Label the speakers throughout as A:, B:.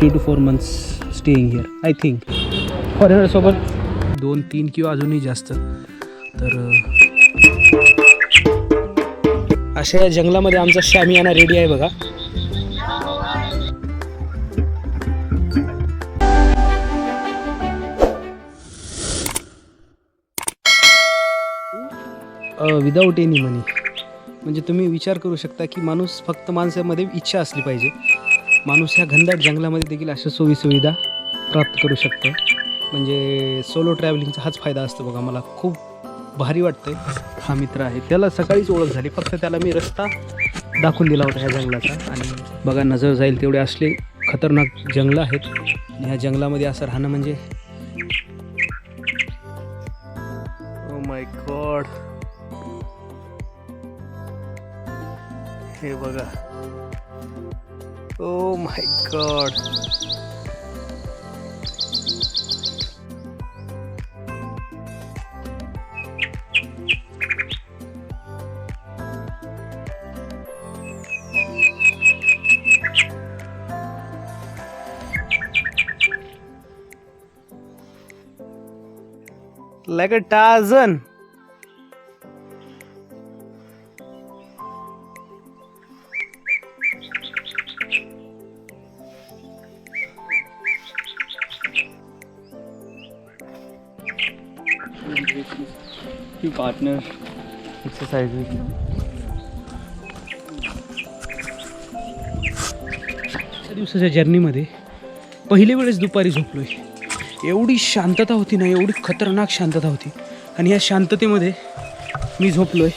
A: Three to four months staying here I think फॉरेनरसोबत? दोन तीन किंवा अजूनही जास्त. तर अशा या जंगलामध्ये आमचा शामियाना रेडी आहे बघा. विदाऊट एनी मनी म्हणजे तुम्ही विचार करू शकता की माणूस फक्त माणसामध्ये इच्छा असली पाहिजे. माणूस ह्या घनदाट जंगलामध्ये देखील अशा सोयीसुविधा प्राप्त करू शकतो. म्हणजे सोलो ट्रॅव्हलिंगचा हाच फायदा असतो बघा मला खूप भारी वाटतंय. हा मित्र आहे. त्याला सकाळीच ओळख झाली. फक्त त्याला मी रस्ता दाखवून दिला होता ह्या जंगलाचा. आणि बघा नजर जाईल तेवढे असले खतरनाक जंगलं आहेत. ह्या जंगलामध्ये असं राहणं म्हणजे ओ माय गॉड हे बघा. ओ my god like a Tarzan.
B: Few partner. Exercises.
A: त्या दिवसाच्या जर्नीमध्ये पहिली वेळेस दुपारी झोपलोय. एवढी शांतता होती ना एवढी खतरनाक शांतता होती. आणि या शांततेमध्ये मी झोपलोय.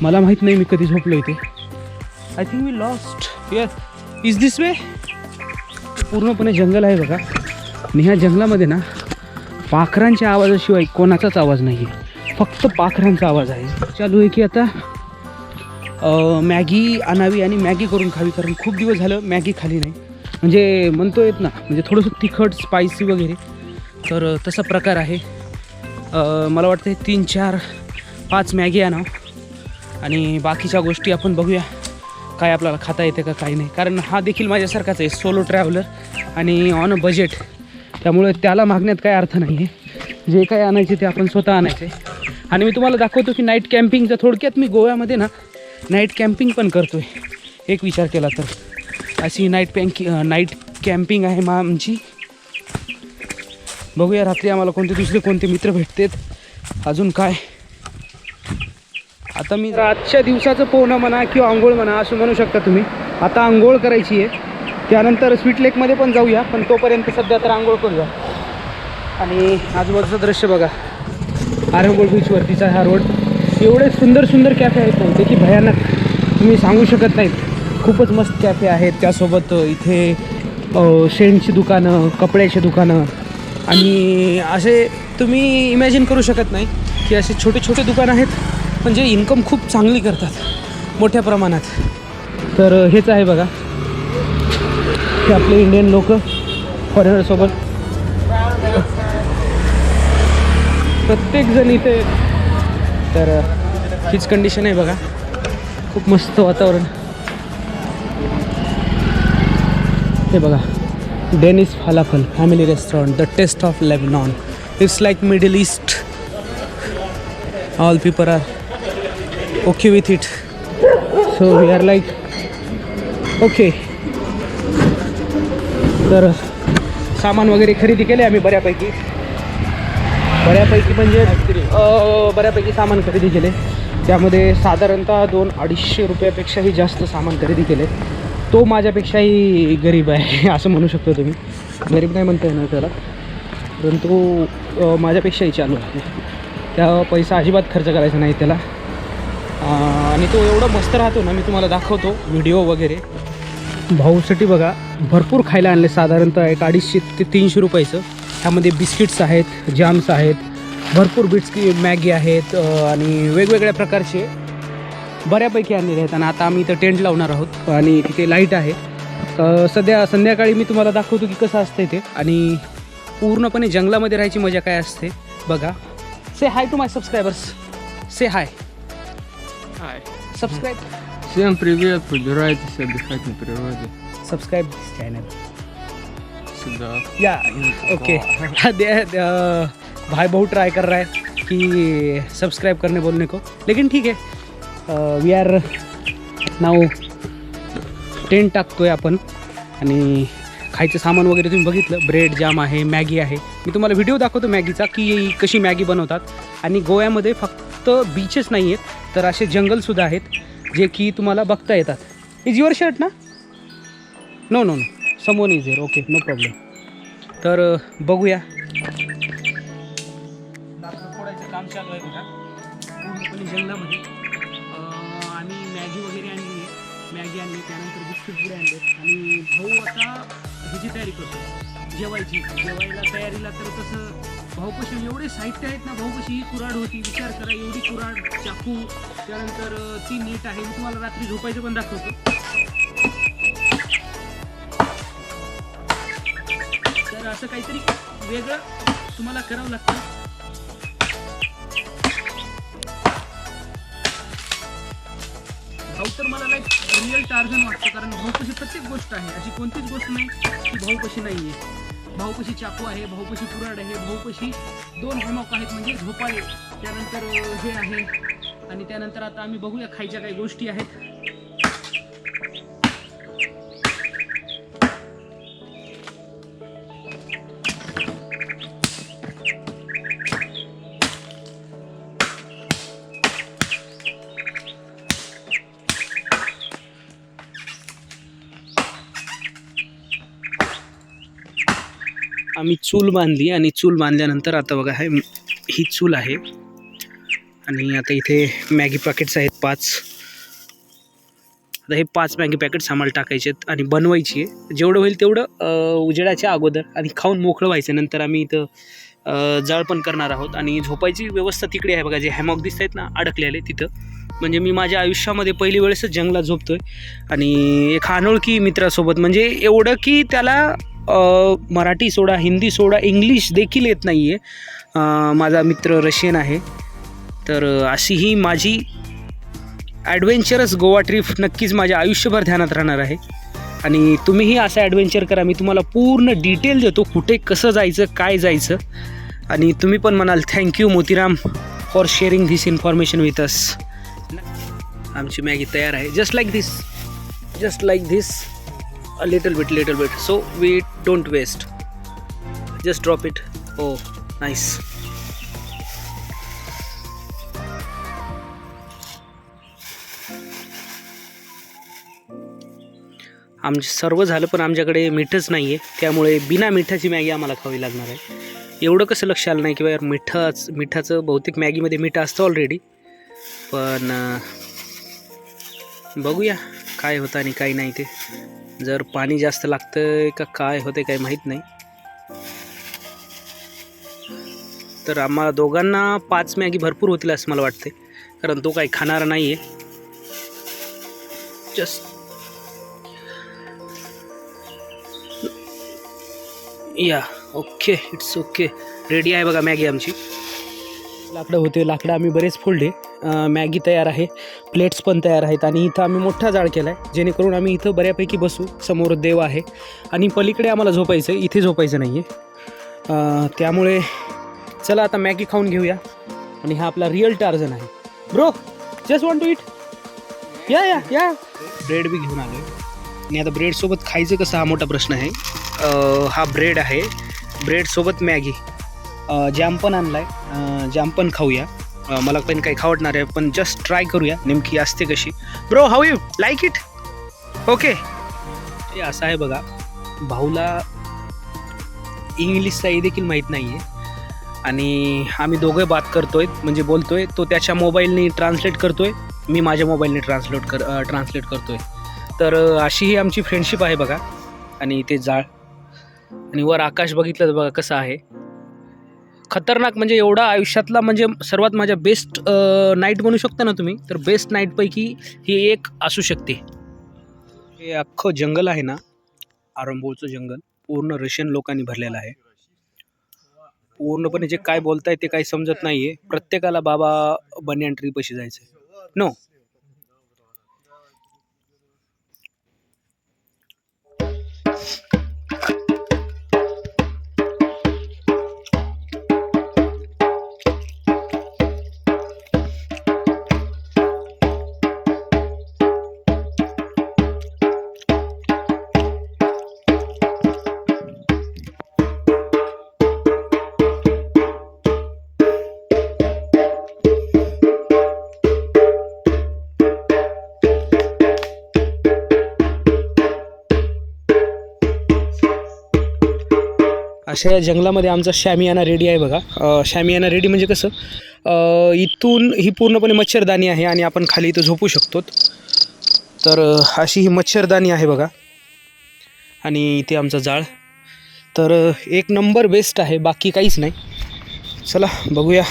A: मला माहीत नाही मी कधी झोपलोय ते I think me lost yes is this way पूर्णपणे जंगल आहे बघा. आणि ह्या जंगलामध्ये ना पाखरांच्या आवाजाशिवाय कोणाचाच आवाज नाही. आहे फक्त पाखरांचा आवाज आहे. चालू आहे की आता? मॅगी आणावी आणि मॅगी करून खावी कारण खूप दिवस झालं मॅगी खाली नाही. म्हणजे म्हणतो येत ना म्हणजे थोडंसं तिखट स्पायसी वगैरे. तर तसा प्रकार आहे. मला वाटतं तीन चार पाच मॅगी आणावं. आणि बाकीच्या गोष्टी आपण बघूया. काय आपल्याला खाता येते का काही नाही. कारण हा देखील माझ्यासारखाच आहे सोलो ट्रॅव्हलर आणि ऑन अ बजेट त्यामुळे त्याला मागण्यात काय अर्थ नाही आहे जे काय आणायचे ते आपण स्वतः आणायचे. आणि मी तुम्हाला दाखवतो की नाईट कॅम्पिंगच्या थोडक्यात मी गोव्यामध्ये ना नाईट कॅम्पिंग पण करतो आहे एक विचार केला तर. अशी नाईट पँक नाईट कॅम्पिंग आहे मा आमची. बघूया रात्री आम्हाला कोणते दुसरे कोणते मित्र भेटतात. अजून काय? आता मी आजच्या दिवसाचं पोहणं म्हणा किंवा आंघोळ म्हणा असं म्हणू शकता तुम्ही. आता आंघोळ करायची आहे. त्यानंतर स्वीट लेकमध्ये पण जाऊया पण तोपर्यंत सध्या तर आंघोळ करूया. आणि आजूबाजूचं दृश्य बघा. आरंगोळ बीचवरतीचा हा रोड एवढे सुंदर सुंदर कॅफे आहेत ना इथे की भयानक. तुम्ही सांगू शकत नाहीत. खूपच मस्त कॅफे आहेत. त्यासोबत इथे शेणची दुकानं कपड्याची दुकानं. आणि असे तुम्ही इमॅजिन करू शकत नाही की असे छोटे छोटे दुकानं आहेत पण जे इन्कम खूप चांगली करतात मोठ्या प्रमाणात. तर हेच आहे बघा. की आपले इंडियन लोक फॉरेनरसोबत प्रत्येकजण इथे तर हीच कंडिशन आहे बघा. खूप मस्त वातावरण. हे बघा Dennis falafel family restaurant the taste of Lebanon it's like Middle East all people are okay with it so we are like okay तर सामान वगैरे खरेदी केले आम्ही बऱ्यापैकी. बऱ्यापैकी म्हणजे बऱ्यापैकी सामान खरेदी केले. त्यामध्ये साधारणतः दोन अडीचशे रुपयापेक्षाही जास्त सामान खरेदी केले. तो माझ्यापेक्षाही गरीब आहे असं म्हणू शकतो तुम्ही. गरीब नाही म्हणता येणार त्याला. परंतु माझ्यापेक्षाही चालू आहे त्या पैसा अजिबात खर्च करायचा नाही त्याला. आणि तो एवढा मस्त राहतो ना मी तुम्हाला दाखवतो व्हिडिओ वगैरे. भाऊसाठी बघा भरपूर खायला आणले साधारणतः एक अडीचशे ते तीनशे रुपयाचं. ह्यामध्ये बिस्किट्स आहेत जॅम्स आहेत भरपूर बिट्सकी मॅगी आहेत आणि वेगवेगळ्या प्रकारचे बऱ्यापैकी आणलेले आहेत. आणि आता आम्ही इथं टेंट लावणार आहोत आणि तिथे लाइट आहे. सध्या संध्याकाळी मी तुम्हाला दाखवतो की कसं असतं ते. आणि पूर्णपणे जंगलामध्ये राहायची मजा काय असते बघा. Say hi to my subscribers say hi
B: Hi.
A: Subscribe
B: Всем привет! Побирайтесь отдыхать на природе.
A: Subscribe this channel
B: in the.
A: या ओके भाई बहुत ट्राई कर रहा है कि सब्सक्राइब करने बोलने को लेकिन ठीक आहे वी आर नाव टेंट टाकतोय आपण आणि खायचं सामान वगैरे तुम्ही बघितलं ब्रेड जाम आहे मॅगी आहे मी तुम्हाला व्हिडिओ दाखवतो मॅगीचा की कशी मॅगी बनवतात आणि गोव्यामध्ये फक्त बीचेस नाही आहेत तर असे जंगलसुद्धा आहेत जे की तुम्हाला बघता येतात. इज युअर शर्ट ना? No no no Simon is here okay no problem तर बघूया. फोडायचं काम चालू आहे बघा. पूर्णपणे जंगलामध्ये. आम्ही मॅगी वगैरे आणली आहे. मॅगी आणली त्यानंतर बिस्किट पुढे आणले आणि भाऊ आता ह्याची तयारी करतो. जेवायची. जेवायला तयारीला तर तसं भाऊपाशी एवढे साहित्य आहेत ना भाऊपाशी ही कुराड होती विचार करा एवढी कुराड चाकू. त्यानंतर ती नीट आहे मी तुम्हाला रात्री झोपायचं पण दाखवतो. तर असं काहीतरी वेगळं तुम्हाला करावं लागतं. भाऊ तर मला लाईक रिअल टार्झन वाटतं कारण भाऊपाशी प्रत्येक गोष्ट आहे. अशी कोणतीच गोष्ट नाही की कशी नाही आहे भाऊपशी चाकू आहे भाऊपशी कुराड आहे भाऊपशी दोन हॅमॉक आहेत म्हणजे झोपाळे. त्यानंतर हे आहे. आणि त्यानंतर आता आम्ही बघूया खायच्या काही गोष्टी आहेत. आम्ही चूल बांधली आणि चूल बांधल्यानंतर आता बघा हे ही चूल आहे. आणि आता इथे मॅगी पॅकेट्स आहेत पाच. आता हे पाच मॅगी पॅकेट्स आम्हाला टाकायचे आहेत आणि बनवायची आहे. जेवढं होईल तेवढं उजेडाच्या अगोदर आणि खाऊन मोकळं व्हायचं. नंतर आम्ही इथं जाळ पण करणार आहोत. आणि झोपायची व्यवस्था तिकडे आहे बघा जे हॅमॉक दिसत आहेत ना अडकलेले तिथं. म्हणजे मी माझ्या आयुष्यामध्ये पहिली वेळेसच जंगलात झोपतो आहे आणि एक अनोळखी मित्रासोबत म्हणजे एवढं की त्याला मराठी सोडा हिंदी सोडा इंग्लिश देखील येत नाही आहे माझा मित्र रशियन आहे. तर अशी ही माझी ॲडव्हेंचरस गोवा ट्रिप नक्कीच माझ्या आयुष्यभर ध्यानात राहणार आहे. आणि तुम्हीही असं ॲडव्हेंचर करा. मी तुम्हाला पूर्ण डिटेल देतो कुठे कसं जायचं काय जायचं. आणि तुम्ही पण म्हणाल thank you Motiram for sharing this information with us आमची मॅगी तयार आहे. Just like this just like this a little bit little bit. So we don't waste. Just drop it. Oh nice. आमचे सर्व झालं पण आमच्याकडे मीठच नाही आहे त्यामुळे बिना मिठाची मॅगी आम्हाला खावी लागणार आहे. एवढं कसं लक्ष आलं नाही की यार मिठाच मिठाचं बहुतेक मॅगीमध्ये मीठ असतं ऑलरेडी पण बघूया काय होतं आणि काय नाही ते. जर पाणी जास्त लागतं का काय होते काय माहीत नाही. तर आम्हाला दोघांना पाच मॅगी भरपूर होतील असं मला वाटते कारण तो काही खाणारा नाही आहे जस्ट या ओके इट्स ओके रेडी आहे बघा मॅगी आमची. लाकडं होते लाकडं आम्ही बरेच फोडले. मॅगी तयार आहे प्लेट्स पण तयार आहेत आणि इथं आम्ही मोठा जाळ केला आहे जेणेकरून आम्ही इथं बऱ्यापैकी बसू समोर देव आहे. आणि पलीकडे आम्हाला झोपायचं आहे इथे झोपायचं नाही आहे त्यामुळे चला आता मॅगी खाऊन घेऊया. आणि हा आपला रिअल टार्झन आहे. Bro just want to eat या या या. ब्रेड बी घेऊन आलो आणि आता ब्रेडसोबत खायचं कसं हा मोठा प्रश्न आहे. हा ब्रेड आहे. ब्रेडसोबत मॅगी. जॅम पण आणला आहे जॅम पण खाऊया. मला पण काही खावडणार आहे पण जस्ट ट्राय करूया नेमकी असते कशी. Bro how you like it okay हे असं आहे बघा भाऊला इंग्लिशचाही देखील माहीत नाही आहे आणि आम्ही दोघं बात करतोय म्हणजे बोलतोय तो त्याच्या मोबाईलने ट्रान्सलेट करतोय मी माझ्या मोबाईलने ट्रान्सलेट कर ट्रान्सलेट करतोय. तर अशी ही आमची फ्रेंडशिप आहे बघा. आणि ते जाळ. आणि वर आकाश बघितलं तर बघा कसं आहे. खतरनाक म्हणजे एवढा आयुष्यातला म्हणजे सर्वात माझ्या बेस्ट नाईट म्हणू शकता ना तुम्ही तर बेस्ट नाईटपैकी ही एक असू शकते. हे अख्खं जंगल आहे ना आरंबोळचं जंगल पूर्ण रशियन लोकांनी भरलेलं आहे. पूर्णपणे जे काय बोलताय ते काही समजत नाही आहे प्रत्येकाला बाबा बन्यान ट्रीपशी जायचं आहे नो अशा या जंगलामध्ये आमचा शॅमियाना रेडी आहे बघा. शॅमियाना रेडी म्हणजे कसं? इथून ही पूर्णपणे मच्छरदाणी आहे आणि आपण खाली इथं झोपू शकतो. तर अशी ही मच्छरदाणी आहे बघा. आणि इथे आमचा जाळ. तर एक नंबर बेस्ट आहे बाकी काहीच नाही. चला बघूया.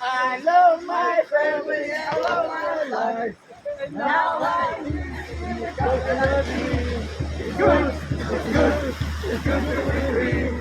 C: I love my family, I love my life. Now I need coconut tree. Good, it's good, good, good.